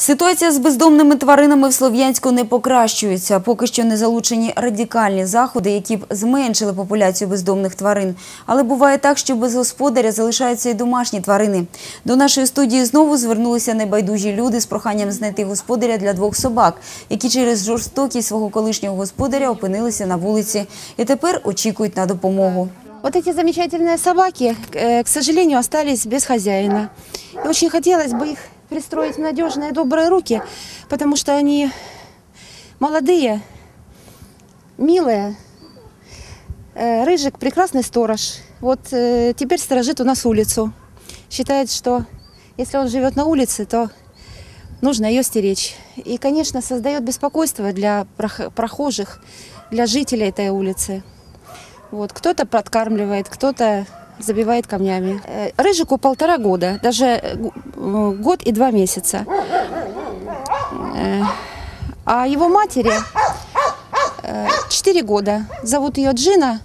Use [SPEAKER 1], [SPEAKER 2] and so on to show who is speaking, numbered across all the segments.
[SPEAKER 1] Ситуація з бездомними тваринами в Слов'янську не покращується. Поки що не залучені радикальні заходи, які б зменшили популяцію бездомних тварин. Але буває так, що без господаря залишаються і домашні тварини. До нашої студії знову звернулися небайдужі люди з проханням знайти господаря для двох собак, які через жорстокість свого колишнього господаря опинилися на вулиці і тепер очікують на допомогу.
[SPEAKER 2] Вот эти замечательные собаки, э, к сожалению, остались без хозяина. И очень хотелось бы их пристроить в надежные, добрые руки, потому что они молодые, милые. Э, Рыжик – прекрасный сторож. Вот э, теперь сторожит у нас улицу. Считает, что если он живет на улице, то нужно ее стеречь. И, конечно, создает беспокойство для прох- прохожих, для жителей этой улицы. Вот, кто-то подкармливает, кто-то забивает камнями. Э, Рыжику полтора года, даже год и два месяца. Э, А его матери э, четыре года. Зовут ее Джина.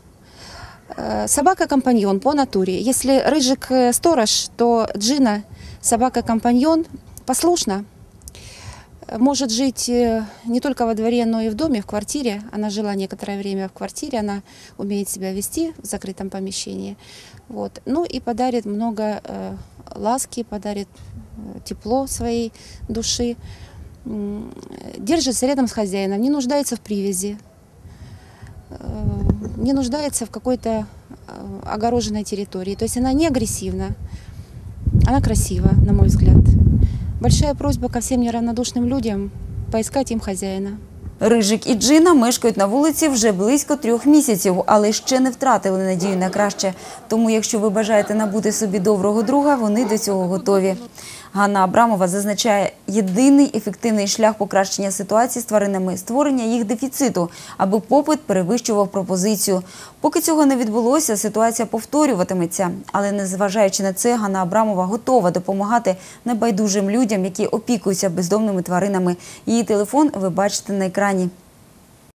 [SPEAKER 2] Э, Собака-компаньон по натуре. Если Рыжик э, сторож, то Джина собака-компаньон послушна. Э, Может жить э, не только во дворе, но и в доме, в квартире. Она жила некоторое время в квартире, она умеет себя вести в закрытом помещении. Вот. Ну и подарит много э, ласки, подарит э, тепло своей души. Держится рядом с хозяином, не нуждается в привязи, э, не нуждается в какой-то э, огороженной территории. То есть она не агрессивна, она красива, на мой взгляд. Большая просьба ко всем неравнодушным людям поискать им хозяина.
[SPEAKER 1] Рижик і Джина мешкають на вулиці вже близько трьох місяців, але ще не втратили надію на краще. Тому, якщо ви бажаєте набути собі доброго друга, вони до цього готові. Ганна Абрамова зазначає, єдиний ефективний шлях покращення ситуації з тваринами – створення їх дефіциту, аби попит перевищував пропозицію. Поки цього не відбулося, ситуація повторюватиметься. Але незважаючи на це, Ганна Абрамова готова допомагати небайдужим людям, які опікуються бездомними тваринами. Її телефон ви бачите на екрані.